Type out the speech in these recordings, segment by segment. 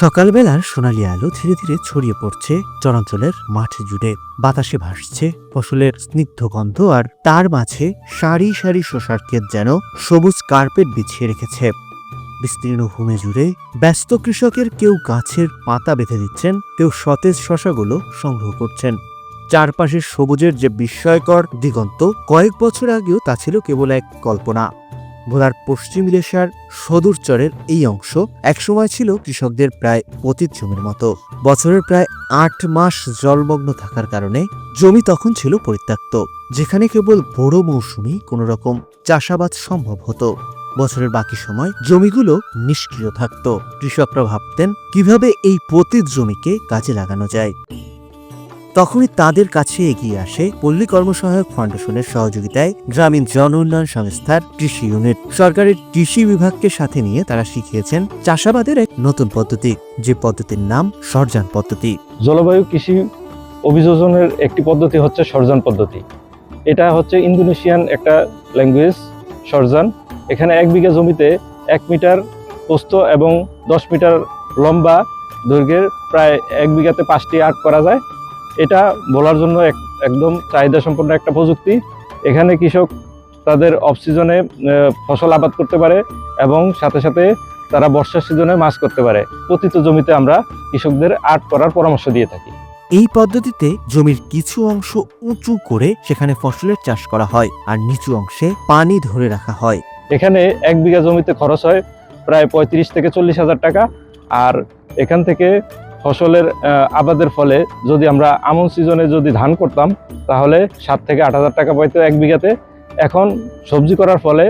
সকালবেলার সোনালি আলো ধীরে ধীরে ছড়িয়ে পড়ছে চরাঞ্চলের মাঠ জুড়ে। বাতাসে ভাসছে ফসলের স্নিগ্ধ গন্ধ আর তার মাঝে সারি সারি শশার ক্ষেত যেন সবুজ কার্পেট বিছিয়ে রেখেছে। বিস্তীর্ণ ভূমি জুড়ে ব্যস্ত কৃষকের কেউ গাছের পাতা বেঁধে দিচ্ছেন, কেউ সতেজ শশাগুলো সংগ্রহ করছেন। চারপাশের সবুজের যে বিস্ময়কর দিগন্ত, কয়েক বছর আগেও তা ছিল কেবল এক কল্পনা। ভোলার পশ্চিম ইলেশার সদূরচরের এই অংশ একসময় ছিল কৃষকদের প্রায় পতিত জমির মতো। বছরের প্রায় আট মাস জলমগ্ন থাকার কারণে জমি তখন ছিল পরিত্যক্ত, যেখানে কেবল বড় মৌসুমি কোনো রকম চাষাবাদ সম্ভব হতো। বছরের বাকি সময় জমিগুলো নিষ্ক্রিয় থাকত। কৃষকরা ভাবতেন, কীভাবে এই পতিত জমিকে কাজে লাগানো যায়? তখনই তাদের কাছে এগিয়ে আসে পল্লী কর্মসহায়ক ফাউন্ডেশনের সহযোগিতায় গ্রামীণ জন উন্নয়ন সংস্থার কৃষি ইউনিট। সরকারের কৃষি বিভাগকে সাথে নিয়ে তারা শিখিয়েছেন চাষাবাদের এক নতুন পদ্ধতি, যে পদ্ধতির নাম সরজান পদ্ধতি। জলবায়ু কৃষি অভিযোজনের একটি পদ্ধতি হচ্ছে সরজান পদ্ধতি। এটা হচ্ছে ইন্দোনেশিয়ান একটা ল্যাঙ্গুয়েজ, সরজান। এখানে এক বিঘা জমিতে এক মিটার পোস্ত এবং দশ মিটার লম্বা দৈর্ঘ্যের প্রায় এক বিঘাতে পাঁচটি আট করা যায়। এটা বলার জন্য এক একদম চাহিদা সম্পন্ন একটা প্রযুক্তি। এখানে কৃষক তাদের অফ সিজনে ফসল আবাদ করতে পারে এবং সাথে সাথে তারা বর্ষার সিজনে মাছ করতে পারে। পতিত জমিতে আমরা কৃষকদের আর্ট করার পরামর্শ দিয়ে থাকি। এই পদ্ধতিতে জমির কিছু অংশ উঁচু করে সেখানে ফসলের চাষ করা হয় আর নিচু অংশে পানি ধরে রাখা হয়। এখানে এক বিঘা জমিতে খরচ হয় প্রায় পঁয়ত্রিশ থেকে চল্লিশ হাজার টাকা। আর এখান থেকে ফসলের আবাদের ফলে যদি আমরা আমন সিজনে যদি ধান করতাম, তাহলে সাত থেকে আট হাজার টাকা পাইতো এক বিঘাতে। এখন সবজি করার ফলে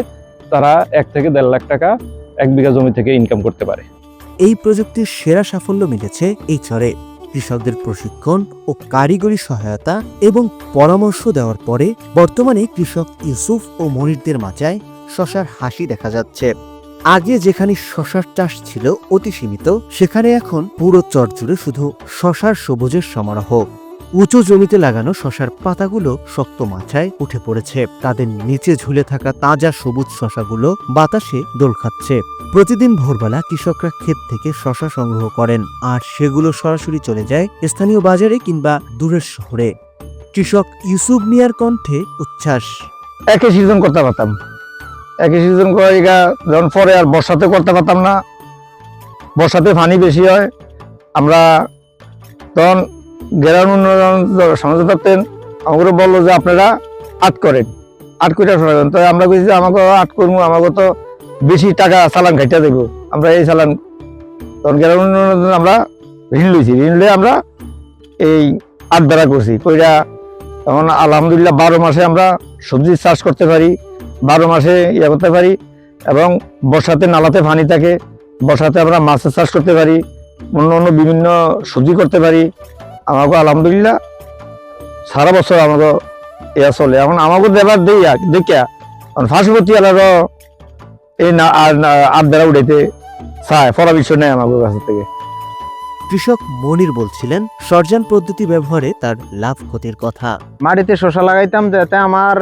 তারা এক থেকে দেড় লাখ টাকা এক বিঘা জমি থেকে ইনকাম করতে পারে। এই প্রযুক্তির সেরা সাফল্য মিলেছে এই চরে। কৃষকদের প্রশিক্ষণ ও কারিগরি সহায়তা এবং পরামর্শ দেওয়ার পরে বর্তমানে কৃষক ইউসুফ ও মনিরদের মাচায় শশার হাসি দেখা যাচ্ছে। আগে যেখানে শশার চাষ ছিল অতি সীমিত, সেখানে এখন পুরো চর জুড়ে শুধু শশার সবুজের সমারোহ। উঁচু জমিতে লাগানো শশার পাতাগুলো শক্ত মাচায় উঠে পড়েছে। তাদের নিচে ঝুলে থাকা তাজা সবুজ শশাগুলো বাতাসে দোল খাচ্ছে। প্রতিদিন ভোরবেলা কৃষকরা ক্ষেত থেকে শশা সংগ্রহ করেন, আর সেগুলো সরাসরি চলে যায় স্থানীয় বাজারে কিংবা দূরের শহরে। কৃষক ইউসুফ মিয়ার কণ্ঠে উচ্ছ্বাস। একই সিজন করতে পারতাম একই সিজন করে এগা, যখন পরে আর বর্ষাতে করতে পারতাম না, বর্ষাতে পানি বেশি হয়। আমরা তখন গ্রাম উন্নয়ন সমাজ থাকতেন আমাকে বলল যে, আপনারা আট করেন। আট করে ফেলেন তো আমরা যে, আমাকে আট করব আমাকে তো বেশি টাকা চালান খাইটা দেবো। আমরা এই চালান, তখন গ্রাম উন্নয়ন আমরা ঋণ লইছি। ঋণ লয়ে আমরা এই আট বেড়া করছি। কইরা তখন আলহামদুলিল্লাহ বারো মাসে আমরা সবজি চাষ করতে পারি। বারো মাসে ইয়ে করতে পারি এবং বর্ষাতে নালাতে পানি থাকে বর্ষাতে আমরা মাছের চাষ করতে পারি অন্য অন্য বিভিন্ন সবজি করতে পারি। আমাকে আলহামদুলিল্লাহ সারা বছর আমাকে ইয়া চলে। এখন আমাকে দেবার দেই দেখিয়া। কারণ ফাঁসপতি আলারও এই না আর বেড়া উঠাইতে চায় পরামর্শ নেয় আমাকে কাছ থেকে। কৃষক মনির বলছিলেন সরজান পদ্ধতি ব্যবহারে তার লাভ ক্ষতির কথা। মাটিতে শসা লাগাইতাম যাতে আমার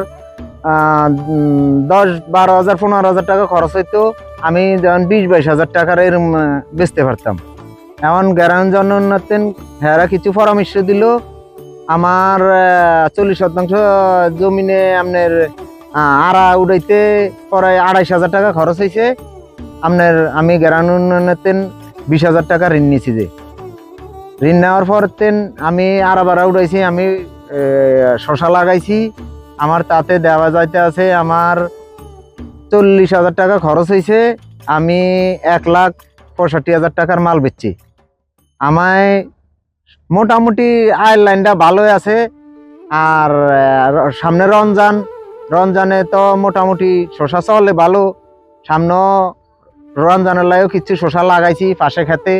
দশ, বারো হাজার, পনেরো হাজার টাকা খরচ হইতো। আমি যেমন বিশ, বাইশ হাজার টাকার এরম বেচতে পারতাম। এমন গ্রাম জনোন্নতেন হেরা কিছু পরামর্শ দিল। আমার চল্লিশ শতাংশ জমিনে আপনার আড়া উড়াইতে প্রায় আড়াইশ হাজার টাকা খরচ হয়েছে আপনার, আমি গ্রাম উন্নয়নেতেন বিশ হাজার টাকা ঋণ নিয়েছি যে। ঋণ নেওয়ার পর তেন আমি আড়া বাড়া উড়াইছি আমি শশা লাগাইছি। আমার তাতে দেওয়া যাইতে আছে আমার চল্লিশ হাজার টাকা খরচ হয়েছে আমি এক লাখ পঁয়ষট্টি হাজার টাকার মাল বেচছি। আমায় মোটামুটি আয়ের লাইনটা ভালোই আছে। আর সামনে রমজান। রমজানে তো মোটামুটি শশা চলে ভালো। সামনে রমজানের লাগেও কিছু শশা লাগাইছি পাশে খেতে।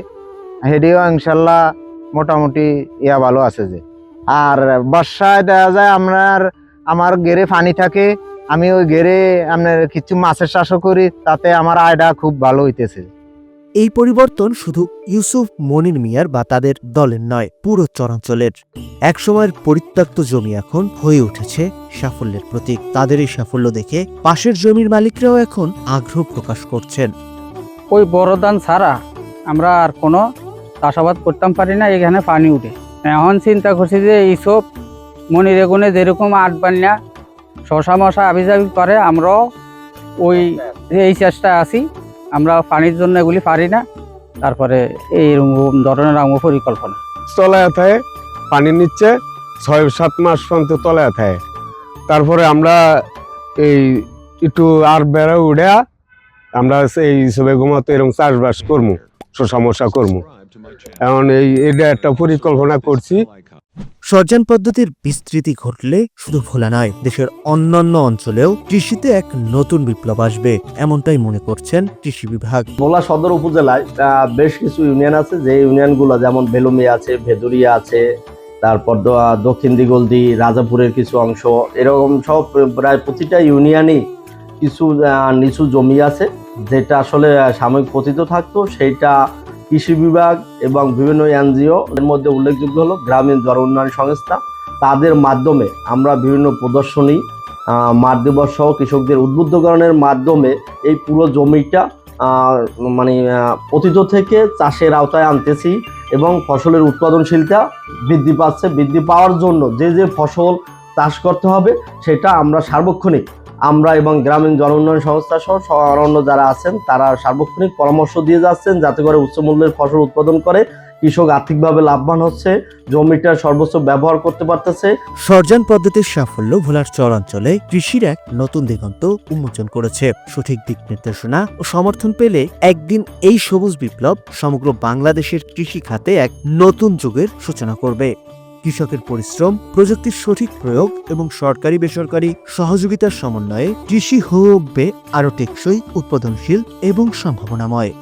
হেডিও ইনশাল্লাহ মোটামুটি ইয়া ভালো আছে যে। আর বর্ষায় দেখা যায় আপনার আমার গেরে পানি থাকে আমি ওই গেরে আপনার কিছু মাছের চাষও করি তাতে আমার আয়টা খুব ভালো হইতেছে। এই পরিবর্তন শুধু ইউসুফ মনির মিয়ার বা তাদের দলের নয় পুরো চরাঞ্চলের। একসময়ের পরিত্যক্ত জমি এখন হয়ে উঠেছে সাফল্যের প্রতীক। তাদের এই সাফল্য দেখে পাশের জমির মালিকরাও এখন আগ্রহ প্রকাশ করছেন। ওই বড় ধান ছাড়া আমরা আর কোনো চাষাবাদ করতাম পারি না এখানে পানি উঠে। এখন চিন্তা করছি যে এইসব মনিরে গুণে যেরকম আট বান্যা শশা মশা আবিজাবি করে, আমরাও ওই এই চেষ্টায় আছি। আমরা পানির জন্য এগুলি পারি না। তারপরে এইরকম ধরনের আমার পরিকল্পনা। তলায় থাকে পানি নিচ্ছে ছয় সাত মাস পর্যন্ত তলায় থাকে তারপরে আমরা এই একটু আর বেড়া উড়ে, আমরা এই সবে ঘুমাতে এরকম চাষবাস করব শশা মশা করব এখন এই, এটা একটা পরিকল্পনা করছি। সরজান পদ্ধতির বিস্তৃতি ঘটলে শুধু ভোলা নয়, দেশের অন্যান্য অঞ্চলেও কৃষিতে এক নতুন বিপ্লব আসবে, এমনটাই মনে করছেন কৃষি বিভাগ। ভোলা সদর উপজেলায় বেশ কিছু ইউনিয়ন আছে, যে ইউনিয়নগুলো যেমন বেলুমিয়া আছে, ভেদুরিয়া আছে, তারপর দক্ষিণ দিগলদি, রাজাপুরের কিছু অংশ, এরকম সব প্রায় প্রতিটা ইউনিয়নই কিছু নিচু জমি আছে, যেটা আসলে সাময়িক পতিত থাকতো, সেইটা কৃষি বিভাগ এবং বিভিন্ন এনজিও এর মধ্যে উল্লেখযোগ্য হলো গ্রামীণ জন উন্নয়ন সংস্থা। তাদের মাধ্যমে আমরা বিভিন্ন প্রদর্শনী মাঠ দিবস সহ কৃষকদের উদ্বুদ্ধকরণের মাধ্যমে এই পুরো জমিটা মানে অতীত থেকে চাষের আওতায় আনতেছি এবং ফসলের উৎপাদনশীলতা বৃদ্ধি পাচ্ছে। বৃদ্ধি পাওয়ার জন্য যে যে ফসল চাষ করতে হবে, সেটা আমরা সার্বক্ষণিক আমরা এবং গ্রামীণ জন উন্নয়ন সংস্থা সহ অন্যান্য যারা আছেন, তারা সার্বক্ষণিক পরামর্শ দিয়ে যাচ্ছেন যাতে করে উচ্চ মূল্যের ফসল উৎপাদন করে কৃষক আর্থিকভাবে লাভবান হচ্ছে জমিটার সর্বোচ্চ ব্যবহার করতে পারতেছে। সরজান পদ্ধতির সাফল্য ভোলার চরাঞ্চলে কৃষির এক নতুন দিগন্ত উন্মোচন করেছে। সঠিক দিক নির্দেশনা ও সমর্থন পেলে একদিন এই সবুজ বিপ্লব সমগ্র বাংলাদেশের কৃষি খাতে এক নতুন যুগের সূচনা করবে। কৃষকের পরিশ্রম, প্রযুক্তির সঠিক প্রয়োগ এবং সরকারি বেসরকারি সহযোগিতার সমন্বয়ে কৃষি হয়ে উঠবে আরও টেকসই, উৎপাদনশীল এবং সম্ভাবনাময়।